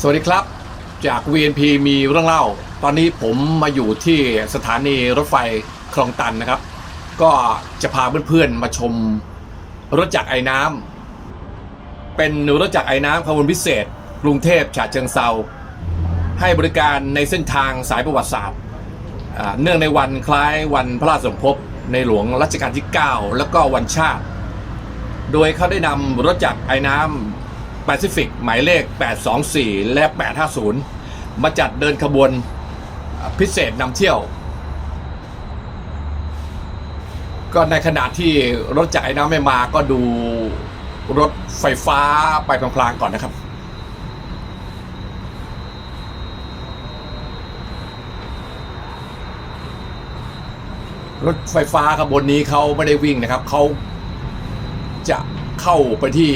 สวัสดีครับ จาก VNP มีเรื่องเล่า ตอนนี้ผมมาอยู่ที่สถานีรถไฟคลองตันนะครับ ก็จะพาเพื่อนๆมาชมรถจักรไอ้น้ำเป็นรถจักรไอ้น้ำขบวนพิเศษ กรุงเทพฉะเชิงเซาให้บริการในเส้นทางสายประวัติศาสตร์เนื่องในวันคล้ายวันพระราชสมภพในหลวงรัชกาลที่ 9 แล้วก็วันชาติ โดยเขาได้นำรถจักรไอ้น้ำ แปซิฟิกหมายเลข 824 และ 850 มาจัดเดินขบวนพิเศษนำเที่ยว ก็ในขณะที่รถจักรไอ้น้ำไม่มาก็ดูรถไฟฟ้าไปพลางๆก่อนนะครับรถไฟฟ้าขบวนนี้เขาไม่ได้วิ่งนะครับ เขาจะ เข้าไปที่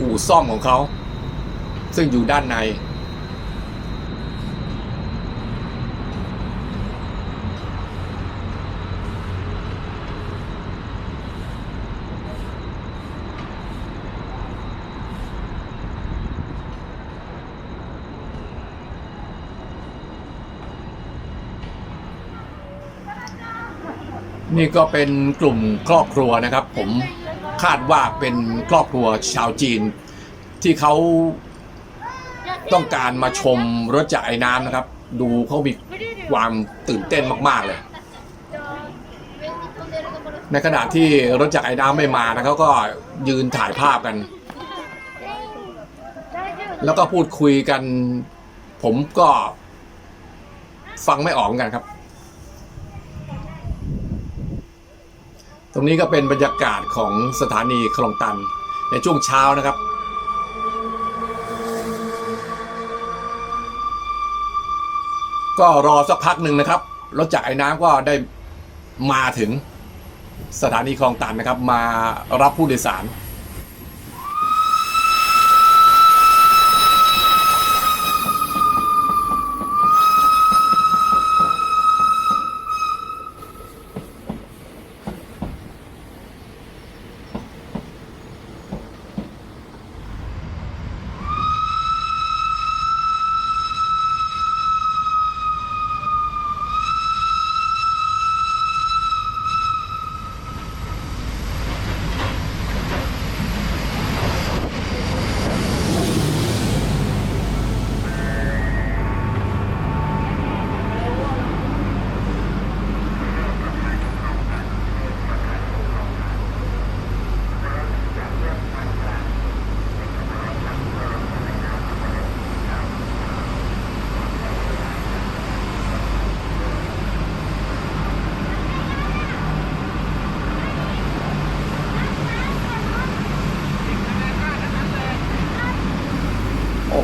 อู่ซ่อมของเขา ซึ่งอยู่ด้านใน นี่ก็เป็นกลุ่มครอบครัวนะครับ ผม คาดว่าเป็นครอบครัวชาวจีน ที่เขาต้องการมาชมรถจักรไอ้น้ำนะครับ ดูเขามีความตื่นเต้นมาก ๆ เลย ในขณะที่รถจักรไอ้น้ำไม่มานะเขาก็ยืนถ่ายภาพกัน แล้วก็พูดคุยกัน ผมก็ฟังไม่ออกกันครับ ตรงนี้ก็เป็นบรรยากาศของสถานีคลองตันในช่วงเช้านะครับ ก็รอสักพักหนึ่งนะครับรถจักรไอ้น้ำก็ได้มาถึงสถานีคลองตันนะครับ มารับผู้โดยสาร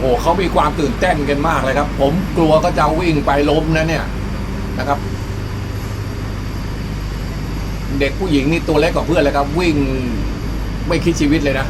หเขามีความตื่นเต้นกันมากเลยครับ ผมกลัวก็จะวิ่งไปล้มนะเนี่ยนะครับ เด็กผู้หญิงนี่ตัวเล็กกว่าเพื่อนเลยครับ วิ่งไม่คิดชีวิตเลยนะ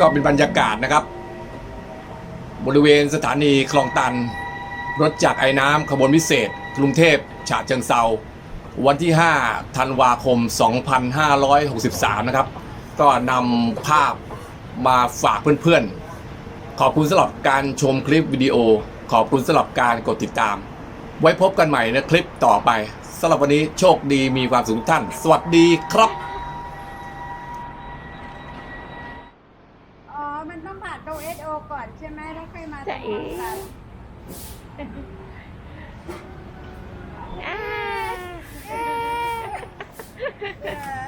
ก็เป็นบรรยากาศนะครับ บริเวณสถานีคลองตัน รถจากไอ้น้ำขบวนพิเศษ กรุงเทพฉะเชิงเซาวันที่ 5 ธันวาคม 2563 นะครับ ก็นำภาพมาฝากเพื่อนๆ ขอบคุณสำหรับการชมคลิปวิดีโอ ขอบคุณสำหรับการกดติดตาม ไว้พบกันใหม่ในคลิปต่อไปสำหรับวันนี้โชคดีมีความสุขท่าน สวัสดีครับ มันต้องผ่านตรงเอสโอก่อนใช่ไหมแล้วค่อยมาจะเออ่า